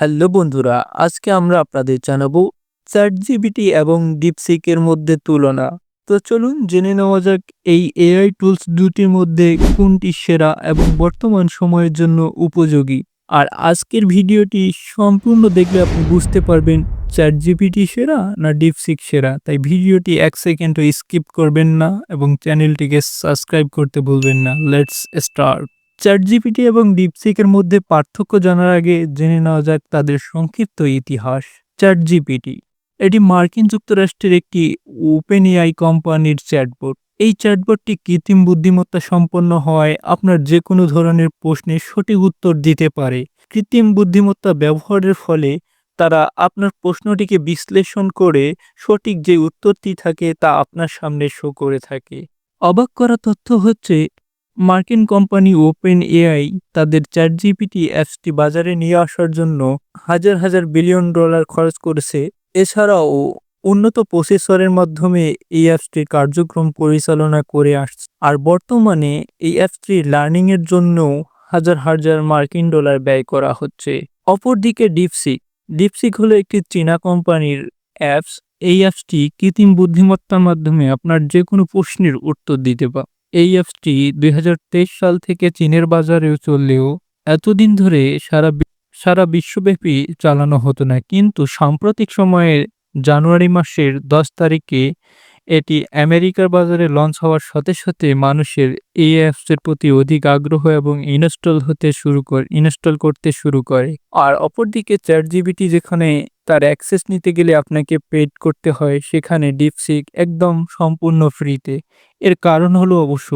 Hello বন্ধুরা, আজকে আমরা আপনাদের জানাব চ্যাট জিবিটি এবং ডিপসিকের মধ্যে তুলনা। তো চলুন জেনে নেওয়া যাক এই এআই টুলস দুটির মধ্যে কোনটি সেরা এবং বর্তমান সময়ের জন্য উপযোগী। আর আজকের ভিডিওটি সম্পূর্ণ দেখলে আপনি বুঝতে পারবেন চ্যাট জিপিটি সেরা না ডিপসিক সেরা। তাই ভিডিওটি এক সেকেন্ডও স্কিপ করবেন না এবং চ্যানেলটিকে সাবস্ক্রাইব করতে ভুলবেন না। লেটস স্টার্ট চ্যাট জিপিটি এবং ডিপসিকের মধ্যে পার্থক্য জানার আগে জেনে নেওয়া যাক তাদের সংক্ষিপ্ত ইতিহাস। চ্যাট জিপিটি এটি মার্কিন যুক্তরাষ্ট্রের একটি ওপেন এআই কোম্পানির চ্যাটবোর্ড এই চ্যাটবোর্ডটি কৃত্রিম বুদ্ধিমত্তা সম্পন্ন হওয়ায় আপনার যে কোনো ধরনের প্রশ্নের সঠিক উত্তর দিতে পারে। কৃত্রিম বুদ্ধিমত্তা ব্যবহারের ফলে তারা আপনার প্রশ্নটিকে বিশ্লেষণ করে সঠিক যে উত্তরটি থাকে তা আপনার সামনে শো করে থাকে। অবাক করা তথ্য হচ্ছে মার্কিন কোম্পানি ওপেন এআই তাদের চ্যাট জিপিটি অ্যাপসটি বাজারে নিয়ে আসার জন্য হাজার হাজার বিলিয়ন ডলার খরচ করেছে। এছাড়াও, উন্নত প্রসেসরের মাধ্যমে এই অ্যাপসটির কার্যক্রম পরিচালনা করে আসছে। আর বর্তমানে এই অ্যাপসটি লার্নিংয়ের জন্য হাজার হাজার মার্কিন ডলার ব্যয় করা হচ্ছে। অপরদিকে ডিপসিক। ডিপসিক হলো একটি চীনা কোম্পানির অ্যাপস। এই অ্যাপসটি কৃত্রিম বুদ্ধিমত্তার মাধ্যমে আপনার যে কোনো প্রশ্নের উত্তর দিতে পারে এই অ্যাপসটি দুই সাল থেকে চীনের বাজারেও চললেও এতদিন ধরে সারা সারা বিশ্বব্যাপী চালানো হতো না। কিন্তু সাম্প্রতিক সময়ে জানুয়ারি মাসের দশ তারিখে এটি আমেরিকার বাজারে লঞ্চ হওয়ার সাথে সাথে মানুষের এই অ্যাপসের প্রতি অধিক আগ্রহ এবং ইনস্টল হতে শুরু করে, ইনস্টল করতে শুরু করে। আর অপরদিকে চ্যাট জিবিটি যেখানে তার অ্যাক্সেস নিতে গেলে আপনাকে পেড করতে হয় সেখানে ডিপসিক একদম সম্পূর্ণ ফ্রিতে এর কারণ হলো অবশ্য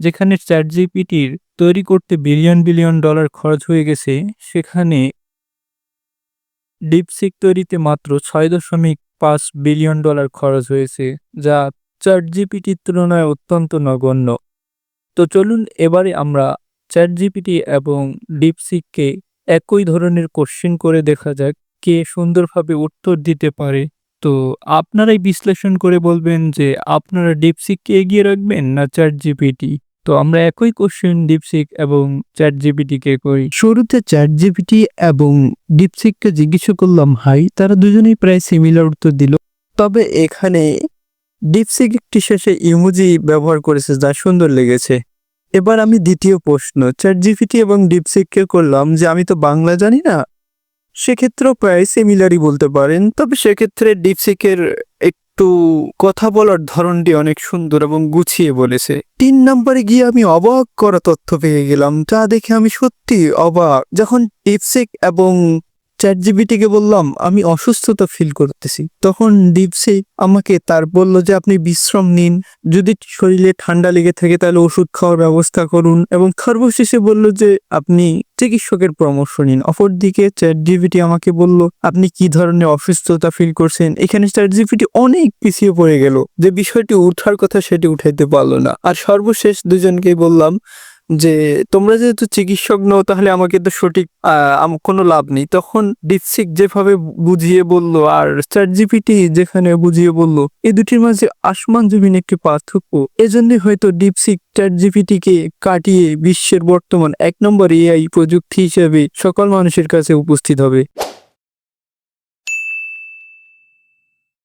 যেখানে চ্যাট জিপিটির তৈরি করতে বিলিয়ন বিলিয়ন ডলার খরচ হয়ে গেছে, সেখানে ডিপসিক তৈরিতে মাত্র ছয় দশমিক পাঁচ বিলিয়ন ডলার খরচ হয়েছে, যা চ্যাট জিপিটির তুলনায় অত্যন্ত নগণ্য। তো চলুন এবারে আমরা চ্যাট জিপিটি এবং ডিপসিককে একই ধরনের কোশ্চেন করে দেখা যাক। কে সুন্দরভাবে উত্তর দিতে পারে। তো আপনারাই বিশ্লেষণ করে বলবেন যে আপনারা ডিপসিককে এগিয়ে রাখবেন না চ্যাট জিপিটি তো আমরা একই কোশ্চেন ডিপসিক এবং চ্যাট জিপিটিকে করি। শুরুতে চ্যাট জিপিটি এবং ডিপসিককে জিজ্ঞেস করলাম, হাই, তারা দুজনেই প্রায় সিমিলার উত্তর দিল। তবে এখানে ডিপসিক একটি শেষে ইমোজি ব্যবহার করেছে যা সুন্দর লেগেছে। এবার আমি দ্বিতীয় প্রশ্ন চ্যাট জিপিটি এবং ডিপসিককে করলাম যে আমি তো বাংলা জানি না? সেক্ষেত্রেও প্রায় সিমিলারই বলতে পারেন। তবে সেক্ষেত্রে ডিপসিকের একটু কথা বলার ধরনটি অনেক সুন্দর এবং গুছিয়ে বলেছে। তিন নম্বরে গিয়ে আমি অবাক করা তথ্য পেয়ে গেলাম, যা দেখে আমি সত্যি অবাক। যখন ডিপসিক এবং চ্যাট জিবিটিকে বললাম, আমি অসুস্থতা ফিল করতেছি। তখন ডিপসিক আমাকে তার বলল যে, আপনি বিশ্রাম নিন। যদি শরীরে ঠান্ডা লেগে থাকে তাহলে ওষুধ খাওয়ার ব্যবস্থা করুন। এবং সর্বশেষে বলল যে, আপনি চিকিৎসকের পরামর্শ নিন। অপরদিকে চ্যাট জিপিটি আমাকে বলল, আপনি কি ধরনের অসুস্থতা ফিল করছেন? এখানে চ্যাট জিপিটি অনেক পিছিয়ে পড়ে গেল। যে বিষয়টি উঠার কথা সেটি উঠাইতে পারল না। আর সর্বশেষ দুজনকেই বললাম যে তোমরা যেহেতু চিকিৎসক নও, তাহলে আমাকে তো সঠিক কোনো লাভ নেই। তখন ডিপসিক যেভাবে বুঝিয়ে বলল আর জিপিটি যেখানে বুঝিয়ে বলল এই দুটির মাঝে আসমান জমিন একটি পার্থক্য। এজন্যই হয়তো ডিপসিক চ্যাট কাটিয়ে বিশ্বের বর্তমান এক নম্বর এআই প্রযুক্তি হিসেবে সকল মানুষের কাছে উপস্থিত হবে।